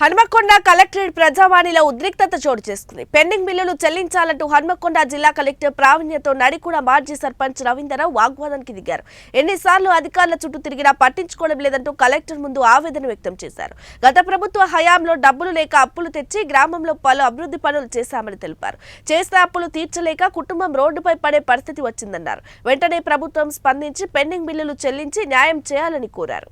Hanamkonda collectorate ప్రజావాణిలో ఉద్రిక్తత చోటు చేసుకుంది. పెండింగ్ బిల్లులు చెల్లించాలంటూ హన్మకొండ జిల్లా కలెక్టర్ ప్రావీణ్యతో నడికూడ మాజీ సర్పంచ్ రవీంద్రరావు వాగ్వాదానికి దిగారు. ఎన్నిసార్లు అధికారుల చుట్టూ తిరిగినా పట్టించుకోవడం లేదంటూ కలెక్టర్ ముందు ఆవేదన వ్యక్తం చేశారు. గత ప్రభుత్వ హయాంలో డబ్బులు లేక అప్పులు తెచ్చి గ్రామంలో పలు అభివృద్ధి పనులు చేశామని తెలిపారు. చేసిన అప్పులు తీర్చలేక కుటుంబం రోడ్డుపై పడే పరిస్థితి వచ్చిందన్నారు. వెంటనే ప్రభుత్వం స్పందించి పెండింగ్ బిల్లులు చెల్లించి న్యాయం చేయాలని కోరారు.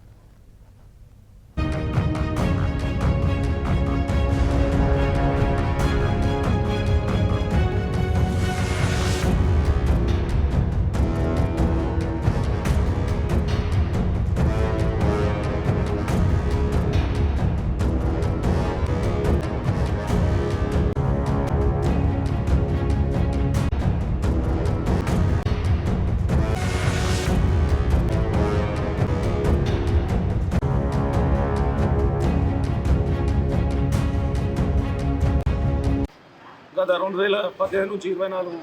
గత రెండు వేల పదిహేను నుంచి ఇరవై నాలుగు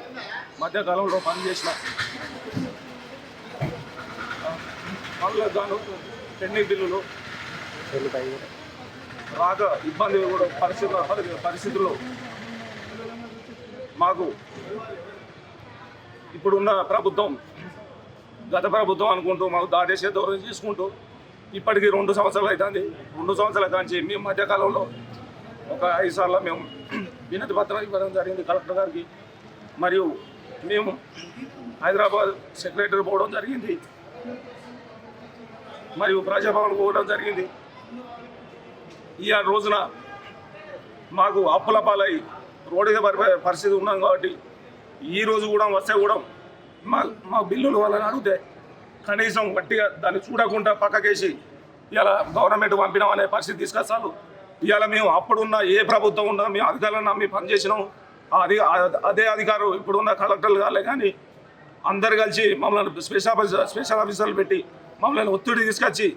మధ్యకాలంలో పనిచేసిన పనులకు గాను పెండింగ్ బిల్లులు రాక ఇబ్బంది కూడా పరిస్థితుల పరిస్థితులు పరిస్థితుల్లో మాకు ఇప్పుడున్న ప్రభుత్వం గత ప్రభుత్వం అనుకుంటూ మాకు దాటేసే దూరం చేసుకుంటూ ఇప్పటికీ రెండు సంవత్సరాలు అవుతుంది. రెండు సంవత్సరాల కాంచి మేము మధ్యకాలంలో ఒక ఐదు సార్లు మేము వినతి పత్రం ఇవ్వడం జరిగింది కలెక్టర్ గారికి. మరియు మేము హైదరాబాద్ సెక్రటరీ పోవడం జరిగింది. మరియు ప్రజాభవన్ పోవడం జరిగింది. ఈ రోజున మాకు అప్పుల పాలై రోడ్డు పరిస్థితి ఉన్నాం కాబట్టి ఈ రోజు కూడా వస్తే కూడా మా మా బిల్లులు వాళ్ళని అడిగితే కనీసం గట్టిగా దాన్ని చూడకుండా పక్కకేసి ఇలా గవర్నమెంట్ పంపినాం అనే పరిస్థితి తీసుకొస్తాను ఇవాళ మేము అప్పుడున్న ఏ ప్రభుత్వం ఉన్నా మేము అధికారులను నమ్మి పనిచేసినాం అది అదే అధికారం ఇప్పుడున్న కలెక్టర్లు కాలే కానీ అందరు కలిసి మమ్మల్ని స్పెషల్ ఆఫీసర్ స్పెషల్ ఆఫీసర్లు పెట్టి మమ్మల్ని ఒత్తిడి తీసుకొచ్చి